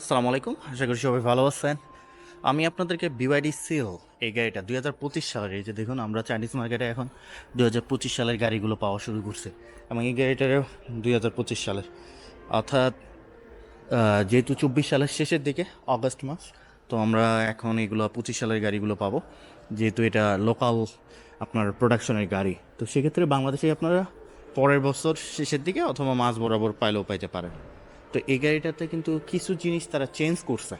আসসালামু আলাইকুম। আশা করি সবাই ভালো আছেন। আমি আপনাদেরকে বিওয়াইডি সিল এই গাড়িটা দুই হাজার পঁচিশ সালের, এই যে দেখুন আমরা চাইনিজ মার্কেটে এখন দুই হাজার পঁচিশ সালের গাড়িগুলো পাওয়া শুরু করছে এবং এই গাড়িটারও দুই হাজার পঁচিশ সালের। অর্থাৎ যেহেতু চব্বিশ সালের শেষের দিকে অগস্ট মাস, তো আমরা এখন এগুলো পঁচিশ সালের গাড়িগুলো পাবো। যেহেতু এটা লোকাল আপনার প্রোডাকশনের গাড়ি, তো সেক্ষেত্রে বাংলাদেশে আপনারা পরের বছর শেষের দিকে অথবা মাস বরাবর পাইলেও পাইতে পারেন। তো এই গাড়িটাতে কিন্তু কিছু জিনিস তারা চেঞ্জ করছে।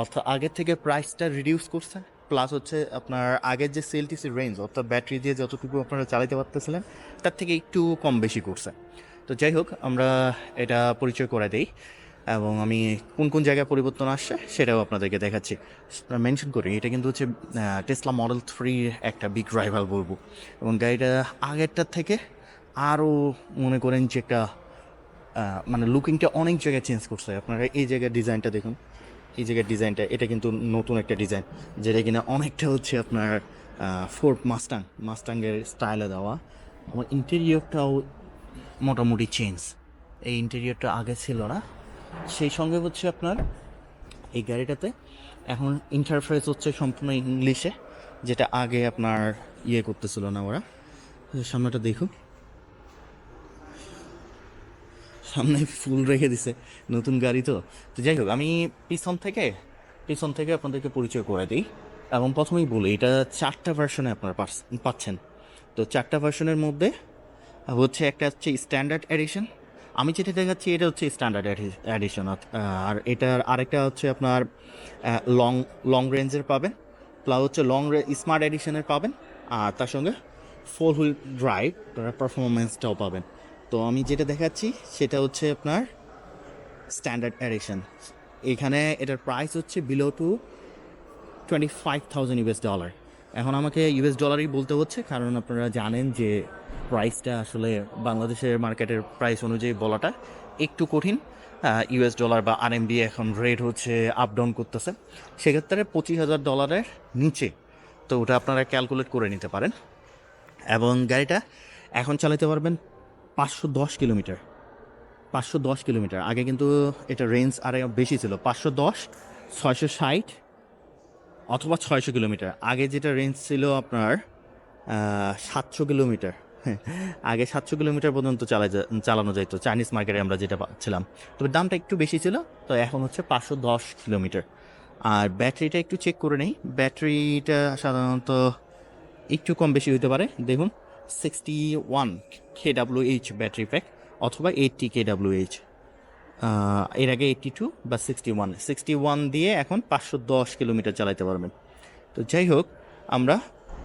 অর্থাৎ আগের থেকে প্রাইসটা রিডিউস করছে প্লাস হচ্ছে আপনার আগের যে সেলটিসি রেঞ্জ অর্থাৎ ব্যাটারি দিয়ে যতটুকু আপনারা চালাতে পারতেছিলেন, তার থেকে একটু কম বেশি করছে। তো যাই হোক, আমরা এটা পরিচয় করে দেই, এবং আমি কোন কোন জায়গায় পরিবর্তন আসছে সেটাও আপনাদেরকে দেখাচ্ছি। মেনশন করি, এটা কিন্তু হচ্ছে টেসলা মডেল থ্রি একটা বিগ রাইভাল বলব। এবং গাড়িটা আগেরটার থেকে আরও মনে করেন যে একটা মানে লুকিংটা অনেক জায়গায় চেঞ্জ করছে। আপনারা এই জায়গার ডিজাইনটা দেখুন। এই জায়গার ডিজাইনটা এটা কিন্তু নতুন একটা ডিজাইন যেটা কিনা অনেকটা হচ্ছে আপনার ফোর্ট মাস্টাং মাস্টাংয়ের স্টাইলে দেওয়া। আমার ইন্টেরিয়রটাও মোটামুটি চেঞ্জ এই ইন্টেরিয়রটা আগে ছিল না। সেই সঙ্গে হচ্ছে আপনার এই গাড়িটাতে এখন ইন্টারফেস হচ্ছে সম্পূর্ণ ইংলিশে যেটা আগে আপনার ইয়ে করতেছিল না ওরা। সামনেটা দেখুন। সামনে ফুল রেখে দিছে, নতুন গাড়ি তো। তো যাই হোক, আমি পিছন থেকে পিছন থেকে আপনাদেরকে পরিচয় করে দিই। এবং প্রথমেই বলি, এটা চারটা ভার্সনে আপনারা পাচ্ছেন। তো চারটা ভার্সনের মধ্যে হচ্ছে একটা হচ্ছে স্ট্যান্ডার্ড এডিশন আমি যেটা দেখাচ্ছি, এটা হচ্ছে স্ট্যান্ডার্ড এডিশন আর এটার আরেকটা হচ্ছে আপনার লং লং রেঞ্জের পাবেন প্লাস হচ্ছে লং স্মার্ট এডিশনের পাবেন, আর তার সঙ্গে ফোর হুইল ড্রাইভ পারফরমেন্সটাও পাবেন। তো আমি যেটা দেখাচ্ছি, সেটা হচ্ছে আপনার স্ট্যান্ডার্ড এডিশন এখানে এটার প্রাইস হচ্ছে below two twenty five thousand US dollar এখন আমাকে ইউএস ডলারই বলতে হচ্ছে, কারণ আপনারা জানেন যে প্রাইসটা আসলে বাংলাদেশের মার্কেটের প্রাইস অনুযায়ী বলাটা একটু কঠিন। ইউএস ডলার বা আরএমবি এখন রেট হচ্ছে আপ ডাউন করতেছে। সেক্ষেত্রে পঁচিশ হাজার ডলারের নিচে, তো ওটা আপনারা ক্যালকুলেট করে নিতে পারেন। এবং গাড়িটা এখন চালাতে পারবেন পাঁচশো দশ কিলোমিটার। পাঁচশো দশ কিলোমিটার। আগে কিন্তু এটা রেঞ্জ আরে বেশি ছিল। পাঁচশো দশ, ছয়শো ষাট অথবা ছয়শো কিলোমিটার। আগে যেটা রেঞ্জ ছিল আপনার সাতশো কিলোমিটার। আগে সাতশো কিলোমিটার পর্যন্ত চালা চালানো যেত চাইনিজ মার্কেটে আমরা যেটা পাচ্ছিলাম। তবে দামটা একটু বেশি ছিল, তো এখন হচ্ছে পাঁচশো দশ কিলোমিটার। আর ব্যাটারিটা একটু চেক করে নেই। ব্যাটারিটা সাধারণত একটু কম বেশি হতে পারে। দেখুন। Sixty one K W H battery pack অথবা এইটটি কে ডাব্লিউ এইচ এর আগে এইটটি টু বা সিক্সটি ওয়ান সিক্সটি ওয়ান দিয়ে এখন পাঁচশো দশ কিলোমিটার চালাতে পারবেন। তো যাই হোক, আমরা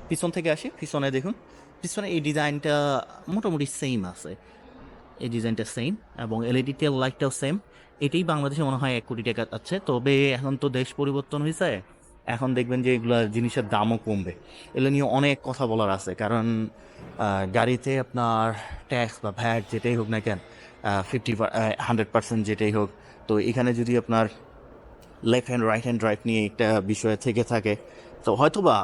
পিছন থেকে আসি, পিছনে দেখুন। পিছনে এই ডিজাইনটা মোটামুটি সেম আছে। এই ডিজাইনটা সেম এবং এলইডি টেল লাইটটাও সেম এটাই বাংলাদেশে মনে হয় এক কোটি টাকা আছে। তবে এখন তো দেশ পরিবর্তন হয়েছে এখন দেখবেন যে এগুলো জিনিসের দামও কমবে। এগুলো নিয়ে অনেক কথা বলার আছে, কারণ গাড়িতে আপনার ট্যাক্স বা ভ্যাট যেটাই হোক না কেন ফিফটি হান্ড্রেড পার্সেন্ট যেটাই হোক, তো এখানে যদি আপনার left hand right hand drive নিয়ে একটা বিষয় থেকে থাকে, তো হয়তো বা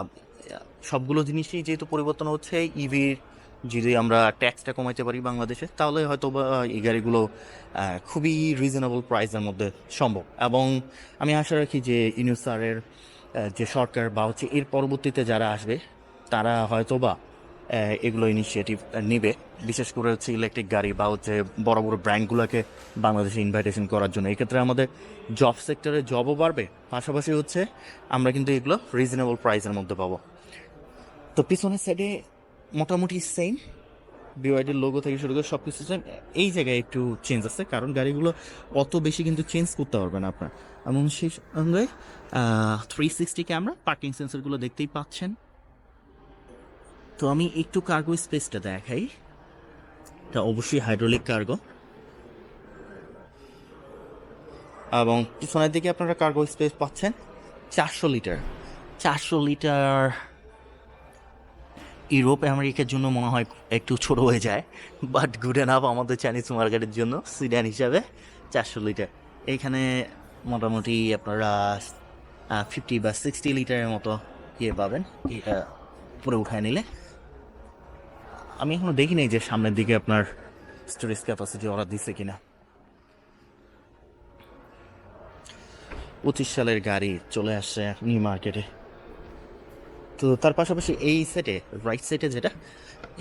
সবগুলো জিনিসই যেহেতু পরিবর্তন হচ্ছে ইভির যদি আমরা ট্যাক্সটা কমাইতে পারি বাংলাদেশে, তাহলে হয়তো বা এই গাড়িগুলো খুবই রিজনেবল প্রাইসের মধ্যে সম্ভব। এবং আমি আশা রাখি যে ইনুসারের যে সরকার বা হচ্ছে এর পরবর্তীতে যারা আসবে, তারা হয়তো বা এগুলো ইনিশিয়েটিভ নেবে। বিশেষ করে হচ্ছে ইলেকট্রিক গাড়ি বা হচ্ছে বড় বড় ব্র্যান্ডগুলোকে বাংলাদেশে ইনভাইটেশন করার জন্য। এক্ষেত্রে আমাদের জব সেক্টরে জবও বাড়বে, পাশাপাশি হচ্ছে আমরা কিন্তু এগুলো রিজনেবল প্রাইসের মধ্যে পাবো। তো পিছনের সাইডে মোটামুটি সেম বিওয়াইডির লোগো থেকে শুরু করে সব কিছু এই জায়গায় একটু চেঞ্জ আছে। কারণ গাড়িগুলো অত বেশি কিন্তু চেঞ্জ করতে পারবেন আপনার। এবং সেই সঙ্গে থ্রি সিক্সটি ক্যামেরা পার্কিং সেন্সরগুলো দেখতেই পাচ্ছেন। তো আমি একটু কার্গো স্পেসটা দেখাই। এটা অবশ্যই হাইড্রোলিক কার্গো এবং পিছনের দিকে আপনারা কার্গো স্পেস পাচ্ছেন চারশো লিটার চারশো লিটার ইউরোপ আমেরিকার জন্য মনে হয় একটু ছোট হয়ে যায় বাট গুড এনাফ আমাদের চাইনিজ মার্কেটের জন্য সিডান হিসাবে চারশো লিটার এখানে মোটামুটি আপনারা ফিফটি বা সিক্সটি লিটারের মতো ইয়ে পাবেন ইয়ে, পুরো উঠায় নিলে। আমি এখনও দেখিনি যে সামনের দিকে আপনার স্টোরেজ ক্যাপাসিটি ওরা দিছে কিনা। পঁচিশ সালের গাড়ি চলে আসছে নিউ মার্কেটে তো তার পাশাপাশি এই সেটে রাইট সাইডে যেটা,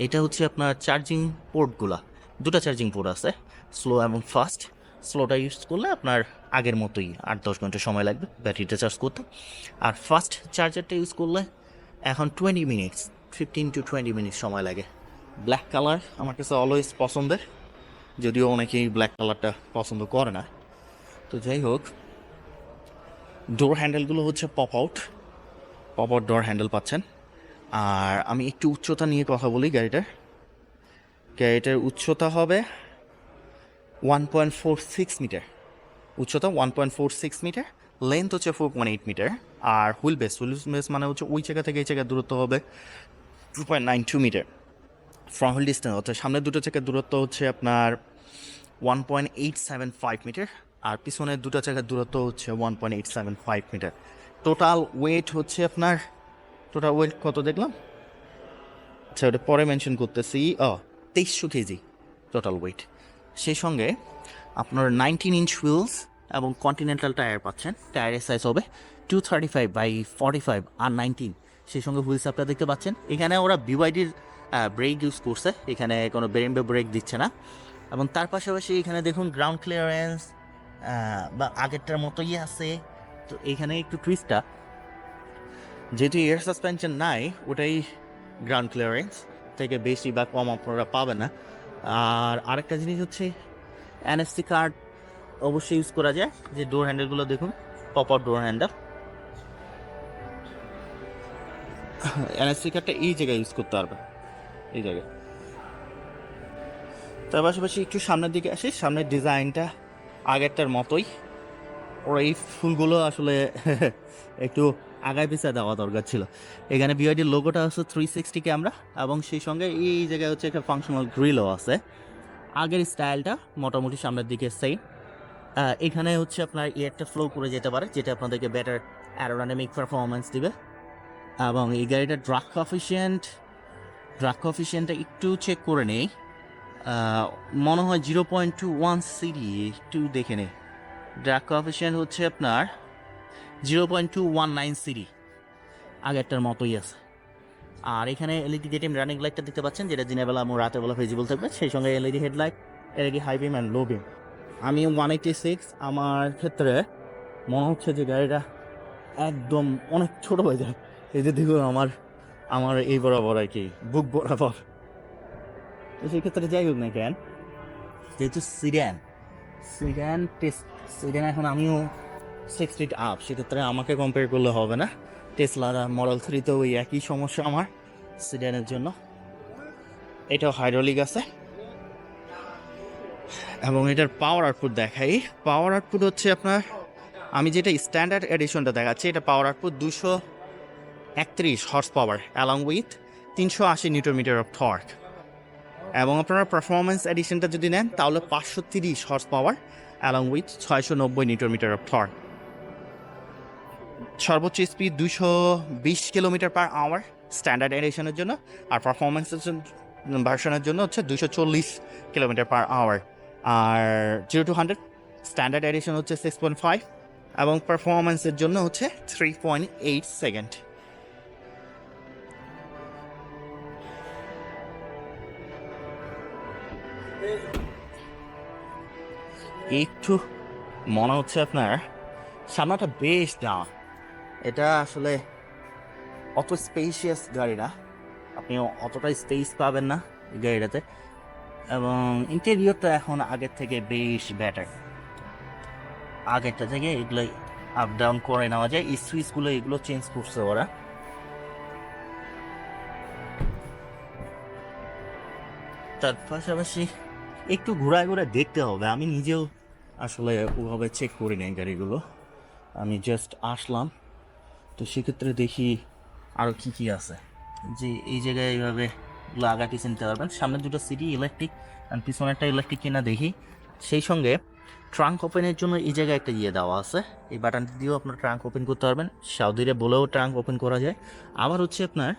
এটা হচ্ছে আপনার চার্জিং পোর্টগুলা দুটো চার্জিং পোর্ট আছে স্লো এবং ফাস্ট স্লোটা ইউজ করলে আপনার আগের মতোই আট দশ ঘণ্টা সময় লাগবে ব্যাটারিটা চার্জ করতে। আর ফাস্ট চার্জারটা ইউজ করলে এখন twenty minutes fifteen to twenty minute সময় লাগে। ব্ল্যাক কালার আমার কাছে অলওয়েজ পছন্দের, যদিও অনেকেই ব্ল্যাক কালারটা পছন্দ করে না। তো যাই হোক ডোর হ্যান্ডেলগুলো হচ্ছে pop out pop out door handle পাচ্ছেন। আর আমি একটু উচ্চতা নিয়ে কথা বলি গাড়িটার। গাড়িটার উচ্চতা হবে one point four six metre উচ্চতা one point four six metre length হচ্ছে ফোর পয়েন্ট এইট মিটার আর হুইল বেস হুইল বেস মানে হচ্ছে ওই জায়গা থেকে এই জায়গার দূরত্ব হবে two point nine two metre front wheel distance অর্থাৎ সামনের দুটো চাকার দূরত্ব হচ্ছে আপনার one point eight seven five metre আর পিছনের দুটো চাকার দূরত্ব হচ্ছে one point eight seven five metre total weight হচ্ছে আপনার টোটাল ওয়েট কত দেখলাম? আচ্ছা ওটা পরে মেনশন করতেছি। ও তেইশশো কেজি টোটাল ওয়েট সেই সঙ্গে আপনার নাইনটিন ইঞ্চ হুইলস এবং কন্টিনেন্টাল টায়ার পাচ্ছেন। টায়ারের সাইজ হবে two thirty five by forty five R nineteen সেই সঙ্গে হুইলস আপনারা দেখতে পাচ্ছেন। এখানে ওরা বিওয়াইডির ব্রেক ইউজ করছে। এখানে কোনো বেরেম্বে ব্রেক দিচ্ছে না। এবং তার পাশাপাশি এখানে দেখুন গ্রাউন্ড ক্লিয়ারেন্স বা আগেরটার মতোই আছে। তো এইখানে একটু টুইস্টটা যেহেতু এয়ার সাসপেনশন নাই, ওটাই গ্রাউন্ড ক্লিয়ারেন্স থেকে বেশি বা কম আপনারা পাবে না। আর আরেকটা জিনিস হচ্ছে এনএসসি কার্ড অবশ্যই ইউজ করা যায়। যে ডোর হ্যান্ডেলগুলো দেখুন পপার ডোর হ্যান্ডেল এনএসসি কার্ডটা এই জায়গায় ইউজ করতে পারবে এই জায়গায়। তার পাশাপাশি একটু সামনের দিকে আসি, সামনের ডিজাইনটা আগেরটার মতোই। ওর এই ফুলগুলো আসলে একটু আগায় পিছিয়ে দেওয়া দরকার ছিল। এখানে বিআইডির লোগোটা হচ্ছে থ্রি সিক্সটি ক্যামেরা এবং সেই সঙ্গে এই জায়গায় হচ্ছে একটা ফাংশনাল গ্রিলও আছে। আগের স্টাইলটা মোটামুটি সামনের দিকে সেম এখানে হচ্ছে আপনার এয়ারটা ফ্লো করে যেতে পারে, যেটা আপনাদেরকে বেটার অ্যারোডাইনামিক পারফরমেন্স দিবে। এবং এই গাড়িটা ড্রাগ কফিসিয়েন্ট ড্রাগ কফিসিয়েন্টটা একটু চেক করে নেই। মনে হয় zero point two one CD একটু দেখে নেই। ড্রাগ কফিসিয়েন্ট হচ্ছে আপনার zero point two one nine CD আগেরটার মতোই আছে। আর এখানে এলইডি ডেটিম রানিং লাইটটা দেখতে পাচ্ছেন, যেটা দিনের বেলা এবং রাতের বেলা ভিজিবল থাকবে, সেই সঙ্গে LED headlight LED high beam and low beam আমি ওয়ান এইটি সিক্স আমার ক্ষেত্রে মনে হচ্ছে যে গাড়িটা একদম অনেক ছোট হয়ে যায়। এই যে দেখুন আমার আমার এই বরাবর আর কি, বুক বরাবর। তো সেই ক্ষেত্রে যাই হোক না কেন, যেহেতু সিরিয়ান সিরিয়ান টেস্ট সিরিয়ান এখন আমিও সিক্স ফিট আপ সেক্ষেত্রে আমাকে কম্পেয়ার করলে হবে না। টেসলার আর মডেল থ্রিতেও ওই একই সমস্যা আমার সিরিয়ানের জন্য। এটাও হাইড্রোলিক আছে। এবং এটার পাওয়ার আউটপুট দেখাই। পাওয়ার আউটপুট হচ্ছে আপনার, আমি যেটা স্ট্যান্ডার্ড এডিশনটা দেখাচ্ছি, এটা পাওয়ার আউটপুট দুশো একত্রিশ হর্স পাওয়ার অ্যালং উইথ তিনশো আশি নিউটন মিটার অফ থর্ক এবং আপনারা পারফরমেন্স এডিশনটা যদি নেন, তাহলে পাঁচশো তিরিশ হর্স পাওয়ার অ্যালং উইথ ছয়শো নব্বই নিউটন মিটার অফ থর্ক সর্বোচ্চ স্পিড দুশো বিশ কিলোমিটার পার আওয়ার স্ট্যান্ডার্ড এডিশনের জন্য, আর পারফরমেন্সের ভার্সনের জন্য হচ্ছে দুশো চল্লিশ kilometre per hour R zero to hundred standard edition হচ্ছে সিক্স পয়েন্ট ফাইভ এবং পারফরমেন্সের জন্য হচ্ছে থ্রি পয়েন্ট এইট সেকেন্ড একটু মনে হচ্ছে আপনার সামনাটা বেশ দাম এটা আসলে অত স্পেশিয়াস গাড়ি না। আপনি অতটা স্পেস পাবেন না এই গাড়িটাতে। এবং ইন্টেরিয়রটা এখন আগের থেকে বেশ বেটার আগেরটা থেকে এগুলো আপ ডাউন করে নেওয়া যায়। সুইচগুলো এগুলো চেঞ্জ করছে ওরা। তার পাশাপাশি একটু ঘোরায় ঘোরায় দেখতে হবে। আমি নিজেও আসলে ওভাবে চেক করি নাই গাড়িগুলো। আমি জাস্ট আসলাম। তো সেক্ষেত্রে দেখি আরও কী কী আছে। যে এই জায়গায় এইভাবে এগুলো আগাটি চিনতে পারবেন। সামনে দুটো সিটি ইলেকট্রিক আর পিছনে একটা ইলেকট্রিক কিনা দেখি। সেই সঙ্গে ট্রাঙ্ক ওপেনের জন্য এই জায়গায় একটা ইয়ে দেওয়া আছে। এই বাটনটি দিয়েও আপনার ট্রাঙ্ক ওপেন করতে পারবেন। সাউদিরে বলেও ট্রাঙ্ক ওপেন করা যায়। আবার হচ্ছে আপনার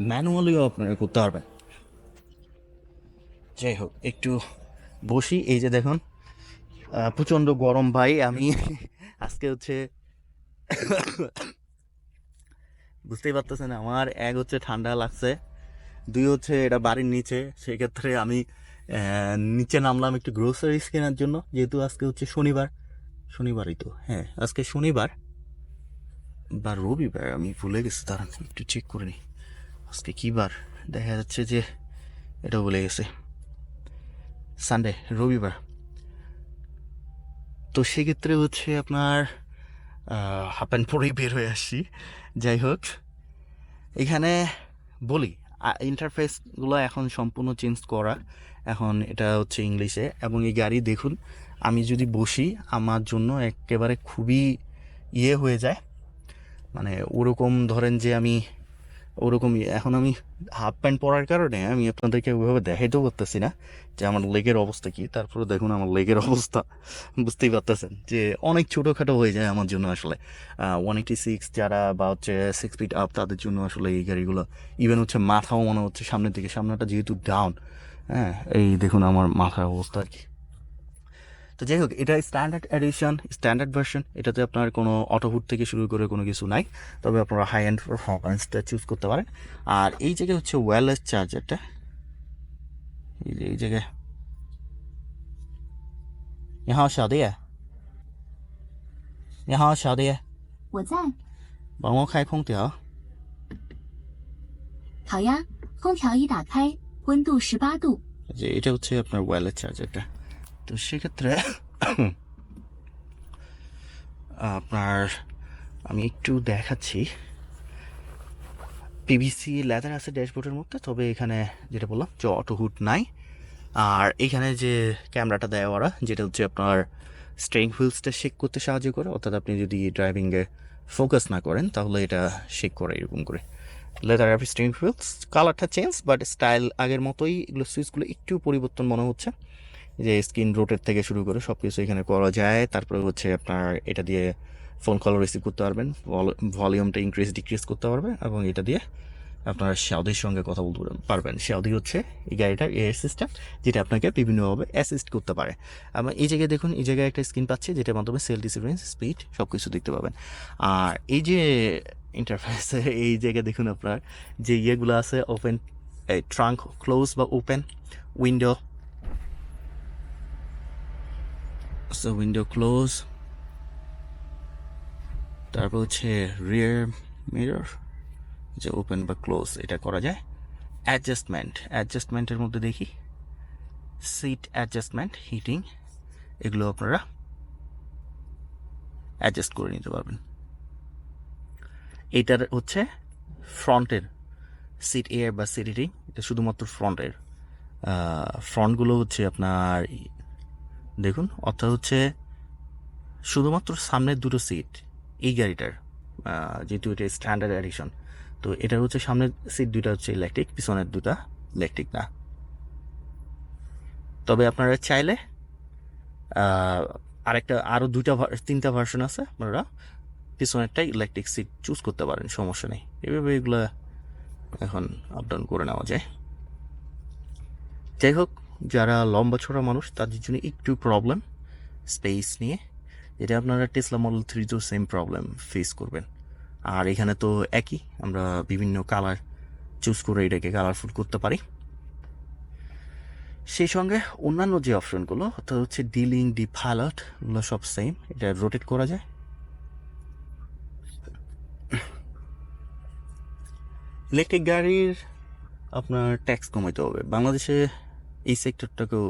ম্যানুয়ালিও আপনারা করতে পারবেন। যাই হোক, একটু বসি, এই যে দেখুন প্রচণ্ড গরম ভাই, আমি আজকে হচ্ছে বুঝতেই পারতেছেন, আমার এক হচ্ছে ঠান্ডা লাগছে, দুই হচ্ছে এটা বাড়ির নিচে, সেক্ষেত্রে আমি নিচে নামলাম একটু গ্রোসারিজ কেনার জন্য, যেহেতু আজকে হচ্ছে শনিবার, শনিবারই তো হ্যাঁ আজকে শনিবার বা রবিবার, আমি ভুলে গেছি, দাঁড়ান, একটু চেক করে নিই, আজকে কী বার? দেখা যাচ্ছে যে এটা ভুলে গেছে। সানডে রবিবার। তো সেক্ষেত্রে হচ্ছে আপনার হাফ প্যান্ট পরেই বের হয়ে আসছি যাই হোক, এখানে বলি ইন্টারফেসগুলো এখন সম্পূর্ণ চেঞ্জ করা। এখন এটা হচ্ছে ইংলিশে। এবং এই গাড়ি দেখুন, আমি যদি বসি, আমার জন্য একেবারে খুবই ইয়ে হয়ে যায়। মানে ওরকম ধরেন যে আমি ওরকম এখন আমি হাফ প্যান্ট পরার কারণে আমি আপনাদেরকে ওইভাবে দেখাইতেও পারতেছি না যে আমার লেগের অবস্থা কি। তারপরে দেখুন আমার লেগের অবস্থা। বুঝতেই পারতেছেন যে অনেক ছোটোখাটো হয়ে যায় আমার জন্য আসলে। ওয়ান এইটি সিক্স যারা বা হচ্ছে সিক্স ফিট আপ তাদের জন্য আসলে এই গাড়িগুলো। ইভেন হচ্ছে মাথাও মনে হচ্ছে সামনের দিকে। সামনেটা যেহেতু ডাউন হ্যাঁ এই দেখুন আমার মাথার অবস্থা আর কি। তো যাই হোক এটা স্ট্যান্ডার্ড এডিশন স্ট্যান্ডার্ড ভার্সন এটাতে আপনার কোনো অটোহুড থেকে শুরু করে কোনো কিছু নাই তবে আপনারা হাই এন্ড পারফরমেন্সটা চুজ করতে পারেন আর এই জায়গায় হচ্ছে ওয়্যারলেস চার্জারটা এই যে এই জায়গায়你好，小弟。你好，小弟，我在。帮我开空调。好呀，空调已打开，温度十八度。 যে এটা হচ্ছে আপনার ওয়্যারলেস চার্জারটা তো সেক্ষেত্রে আপনার আমি একটু দেখাচ্ছি। পিভিসি লেদার আছে ড্যাশবোর্ডের মধ্যে, তবে এখানে যেটা বললাম, যে অটো হুড নাই। আর এখানে যে ক্যামেরাটা দেয় ওরা, যেটা হচ্ছে আপনার স্ট্রেং হুইলসটা শেক করতে সাহায্য করে, অর্থাৎ আপনি যদি ড্রাইভিংয়ে ফোকাস না করেন, তাহলে এটা শেক করে এরকম করে। লেদার অ্যাপি স্ট্রিং হুইলস কালারটা চেঞ্জ বাট স্টাইল আগের মতোই, এগুলো সুইচগুলো একটু পরিবর্তন মনে হচ্ছে। যে স্ক্রিন রোটের থেকে শুরু করে সব কিছু এখানে করা যায়। তারপরে হচ্ছে আপনার এটা দিয়ে ফোন কল রিসিভ করতে পারবেন। ভলিউমটা ইনক্রিজ ডিক্রিজ করতে পারবেন এবং এটা দিয়ে আপনার সাউদির সঙ্গে কথা বলতে পারবেন। সাউদি হচ্ছে এই গাড়িটার এয়ার সিস্টেম যেটা আপনাকে বিভিন্নভাবে অ্যাসিস্ট করতে পারে। এবং এই জায়গায় দেখুন, এই জায়গায় একটা স্ক্রিন পাচ্ছে যেটার মাধ্যমে সেল ডিসিপ্লিন স্পিড সব কিছু দেখতে পাবেন। আর এই যে ইন্টারফেসে এই জায়গায় দেখুন আপনার যে ইয়েগুলো আছে ওপেন এই ট্রাঙ্ক ক্লোজ বা open window so window close তারপর হচ্ছে রিয়ার মিরর যে ওপেন বা ক্লোজ এটা করা যায়। অ্যাডজাস্টমেন্ট অ্যাডজাস্টমেন্টের মধ্যে দেখি। সিট অ্যাডজাস্টমেন্ট হিটিং এগুলো আপনারা অ্যাডজাস্ট করে নিতে পারবেন। এটার হচ্ছে ফ্রন্টের সিট এয়ার বা সিট হিটিং এটা শুধুমাত্র ফ্রন্টের। ফ্রন্টগুলো হচ্ছে আপনার দেখুন, অর্থাৎ হচ্ছে শুধুমাত্র সামনের দুটো সিট এই গাড়িটার যেহেতু এটা স্ট্যান্ডার্ড এডিশন তো এটার হচ্ছে সামনের সিট দুটা হচ্ছে ইলেকট্রিক পিছনের দুটা ইলেকট্রিক না। তবে আপনারা চাইলে আরেকটা আরও দুইটা তিনটা ভার্সন আছে আপনারা, পিছনেরটাই ইলেকট্রিক সিট চুজ করতে পারেন, সমস্যা নেই। এভাবে এগুলো এখন আপ ডাউন করে নেওয়া যায়। যাই হোক যারা লম্বা ছোড়া মানুষ, তাদের জন্য একটু প্রবলেম স্পেস নিয়ে এটা আপনারা টেসলা মডেল থ্রিতেও সেম প্রবলেম ফেস করবেন। আর এখানে তো একই, আমরা বিভিন্ন কালার চুজ করে এটাকে কালারফুল করতে পারি। সেই সঙ্গে অন্যান্য যে অপশনগুলো অর্থাৎ হচ্ছে ডিলিং ডি পাইলট এগুলো সব সেম এটা রোটেট করা যায়। ইলেকট্রিক গাড়ির আপনার ট্যাক্স কমাইতে হবে। বাংলাদেশে এই সেক্টরটাকেও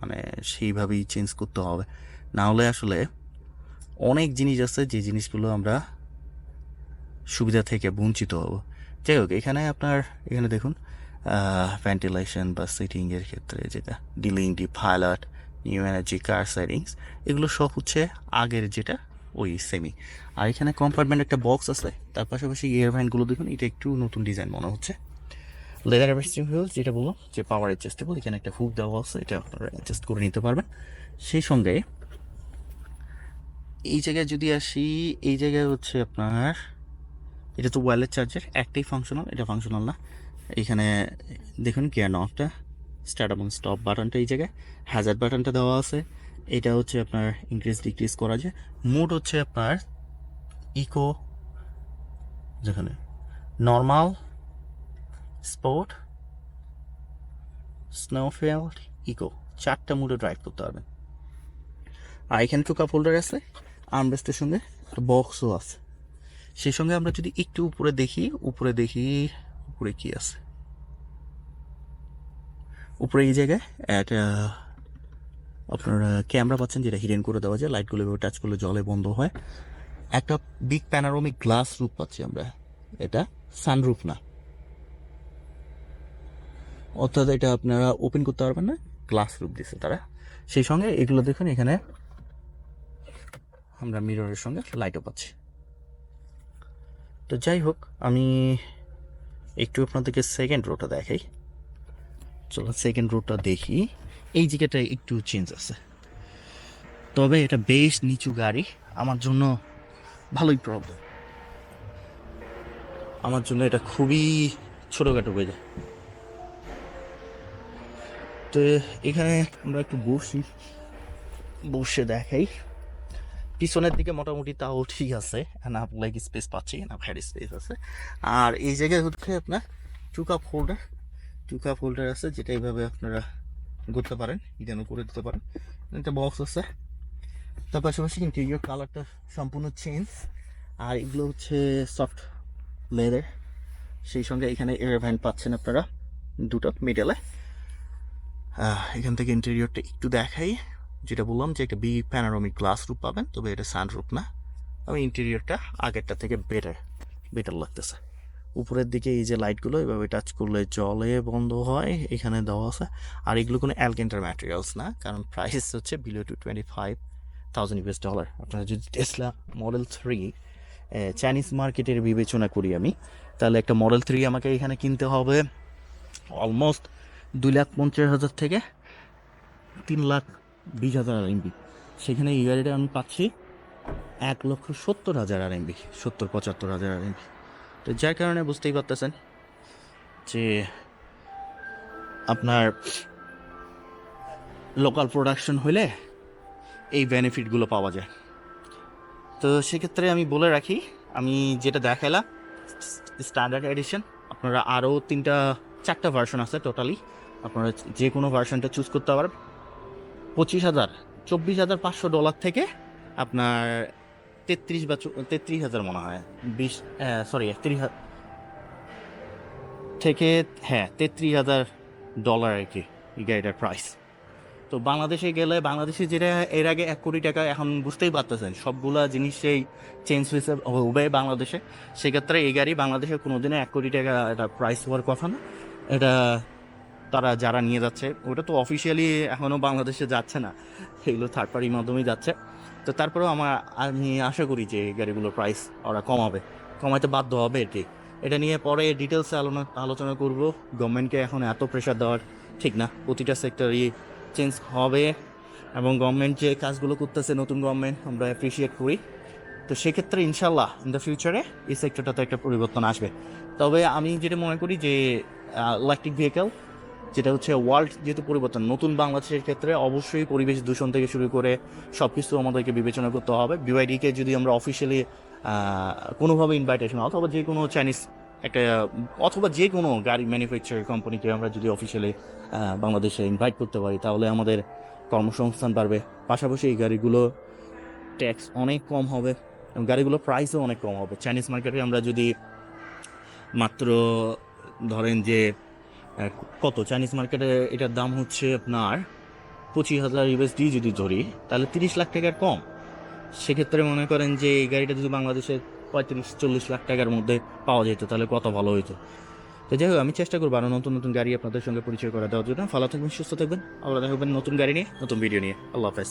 মানে সেইভাবেই চেঞ্জ করতে হবে। না হলে আসলে অনেক জিনিস আছে, যে জিনিসগুলো আমরা সুবিধা থেকে বঞ্চিত হব। যাই হোক, এখানে আপনার, এখানে দেখুন ভেন্টিলেশন বা সিটিংয়ের ক্ষেত্রে যেটা ডিলিং ডি পাইলট নিউ এনার্জি কার সাইডিংস এগুলো সব হচ্ছে আগের যেটা, ওই সেমি আর এখানে কম্পার্টমেন্ট একটা বক্স আছে, তার পাশাপাশি এয়ার ভ্যানগুলো দেখুন, এটা একটু নতুন ডিজাইন মনে হচ্ছে। লেদার অ্যাডজাস্টিং হুইল যেটা বললাম, যে পাওয়ার অ্যাডজাস্টেবল এখানে একটা হুক দেওয়া আছে, এটা আপনারা অ্যাডজাস্ট করে নিতে পারবেন। সেই সঙ্গে এই জায়গায় যদি আসি, এই জায়গায় হচ্ছে আপনার, এটা তো ওয়্যারলেস চার্জার একটাই ফাংশনাল এটা ফাংশনাল না। এখানে দেখুন গিয়ার নবটা স্টার্ট এবং স্টপ বাটনটা এই জায়গায়। হ্যাজার্ড বাটনটা দেওয়া আছে। এটা হচ্ছে আপনার ইনক্রিজ ডিক্রিজ করা যায়। মোড হচ্ছে আপনার ইকো যেখানে নর্মাল স্পোর্ট স্নোফিল্ড ইকো চারটা মোডে ড্রাইভ করতে পারবেন আর এখানে টু কাপ হোল্ডার আছে আর্মরেস্টের সঙ্গে বক্সও আছে। সেই সঙ্গে আমরা যদি একটু উপরে দেখি উপরে দেখি, উপরে কি আছে? উপরে এই জায়গায় একটা আপনার ক্যামেরা পাচ্ছেন যেটা হিডেন করে দেওয়া যায় লাইটগুলো এভাবে টাচ করলে জলে বন্ধ হয়। একটা বিগ প্যানারোমিক গ্লাস রুপ পাচ্ছি আমরা। এটা সানরুফ না। অর্থাৎ এটা আপনারা ওপেন করতে পারবেন না গ্লাস রুপ তারা। সেই সঙ্গে এগুলো দেখুন, এখানে আমরা মিররের সঙ্গে লাইটও পাচ্ছি। তো যাই হোক, আমি একটু আপনাদেরকে সেকেন্ড রোটা দেখাই। চলো সেকেন্ড রোডটা দেখি। এই জায়গাটা একটু চেঞ্জ আছে। তবে এটা বেশ নিচু গাড়ি, আমার জন্য ভালোই প্রবলেম আমার জন্য এটা খুবই ছোটোখাটো হয়ে যায়। তো এখানে আমরা একটু বসি। বসে দেখাই। পিছনের দিকে মোটামুটি তাও ঠিক আছে। না লেগ স্পেস পাচ্ছি না হেড স্পেস আছে। আর এই জায়গায় হচ্ছে আপনার two cup holder two cup holder আছে যেটা এইভাবে আপনারা করতে পারেন, ইডেনও করে দিতে পারেন। একটা বক্স আছে। তার পাশাপাশি কিন্তু ইন্টেরিয়র কালারটা সম্পূর্ণ চেঞ্জ আর এগুলো হচ্ছে সফট লেদার সেই সঙ্গে এখানে এয়ার ভ্যান পাচ্ছেন আপনারা দুটো মিডলে এখান থেকে ইন্টেরিয়রটা একটু দেখাই। যেটা বললাম যে একটা বি প্যানারোমিক গ্লাস রুপ পাবেন, তবে এটা সানরুপ না। আমি ইন্টেরিয়রটা আগেরটা থেকে বেটার বেটার লাগতেছে। উপরের দিকে এই যে লাইটগুলো এভাবে টাচ করলে জলে বন্ধ হয়, এখানে দেওয়া আছে। আর এগুলো কোনো অ্যালকেন্টার ম্যাটেরিয়ালস না, কারণ প্রাইস হচ্ছে below two twenty five thousand US dollar আপনারা যদি টেসলা মডেল থ্রি চাইনিজ মার্কেটের বিবেচনা করি আমি, তাহলে একটা মডেল থ্রি আমাকে এখানে কিনতে হবে অলমোস্ট দুই লাখ পঞ্চাশ হাজার থেকে তিন লাখ বিশ হাজার আর এমবি সেখানে এই গাড়িটা আমি পাচ্ছি এক লক্ষ সত্তর হাজার আর এমবি সত্তর পঁচাত্তর হাজার আর এমবি তো যার কারণে বুঝতেই পারতেছেন যে আপনার লোকাল প্রোডাকশন হলে এই বেনিফিটগুলো পাওয়া যায়। তো সেক্ষেত্রে আমি বলে রাখি, আমি যেটা দেখালাম স্ট্যান্ডার্ড এডিশন আপনারা আরও তিনটা চারটা ভার্সন আছে টোটালি আপনারা যে কোনো ভার্সনটা চুজ করতে পারেন পঁচিশ হাজার, চব্বিশ হাজার পাঁচশো ডলার থেকে আপনার তেত্রিশ বা তেত্রিশ হাজার মনে হয়। বিশ সরি একত্রিশ থেকে হ্যাঁ তেত্রিশ হাজার ডলার আর কি, এই গাড়িটার প্রাইস তো বাংলাদেশে গেলে, বাংলাদেশে যেটা এর আগে এক কোটি টাকা এখন বুঝতেই পারতেছেন, সবগুলা জিনিসেই চেঞ্জ হয়েছে হবে বাংলাদেশে। সেক্ষেত্রে এই গাড়ি বাংলাদেশে কোনোদিনও এক কোটি টাকা এটা প্রাইস হওয়ার কথা না। এটা তারা যারা নিয়ে যাচ্ছে, ওটা তো অফিসিয়ালি এখনও বাংলাদেশে যাচ্ছে না। এগুলো থার্ড পার্টির মাধ্যমেই যাচ্ছে। তো তারপরেও আমার, আমি আশা করি যে গাড়িগুলোর প্রাইস ওরা কমাবে। কমাইতে বাধ্য হবে এটি। এটা নিয়ে পরে ডিটেলসে আলোচনা আলোচনা করব। গভর্নমেন্টকে এখন এত প্রেশার দেওয়ার ঠিক না। প্রতিটা সেক্টরই চেঞ্জ হবে। এবং গভর্নমেন্ট যে কাজগুলো করতেছে, নতুন গভর্নমেন্ট আমরা অ্যাপ্রিসিয়েট করি। তো সেক্ষেত্রে ইনশাল্লাহ ইন দ্য ফিউচারে এই সেক্টরটাতে একটা পরিবর্তন আসবে। তবে আমি যেটা মনে করি যে ইলেকট্রিক ভেহিকেল যেটা হচ্ছে ওয়ার্ল্ড যেহেতু পরিবর্তন, নতুন বাংলাদেশের ক্ষেত্রে অবশ্যই পরিবেশ দূষণ থেকে শুরু করে সব কিছু আমাদেরকে বিবেচনা করতে হবে। বিওয়াইডিকে যদি আমরা অফিসিয়ালি কোনোভাবে ইনভাইটেশন অথবা যে কোনো চাইনিজ একটা, অথবা যে কোনো গাড়ি ম্যানুফ্যাকচার কোম্পানিকে আমরা যদি অফিসিয়ালি বাংলাদেশে ইনভাইট করতে পারি, তাহলে আমাদের কর্মসংস্থান বাড়বে। পাশাপাশি এই গাড়িগুলো ট্যাক্স অনেক কম হবে, এবং গাড়িগুলোর প্রাইসও অনেক কম হবে। চাইনিজ মার্কেটে আমরা যদি মাত্র ধরেন যে কত? চাইনিজ মার্কেটে এটার দাম হচ্ছে আপনার পঁচিশ হাজার ইউএসডি যদি ধরি, তাহলে তিরিশ লাখ টাকার কম। সেক্ষেত্রে মনে করেন যে, এই গাড়িটা যদি বাংলাদেশে পঁয়ত্রিশ, চল্লিশ লাখ টাকার মধ্যে পাওয়া যেত, তাহলে কত ভালো হতো তো যাই হোক, আমি চেষ্টা করব আরও নতুন নতুন গাড়ি আপনাদের সঙ্গে পরিচয় করে দেওয়ার জন্য। ভালো থাকবেন, সুস্থ থাকবেন। আবার দেখা হবেন নতুন গাড়ি নিয়ে, নতুন ভিডিও নিয়ে। আল্লাহ হাফেজ।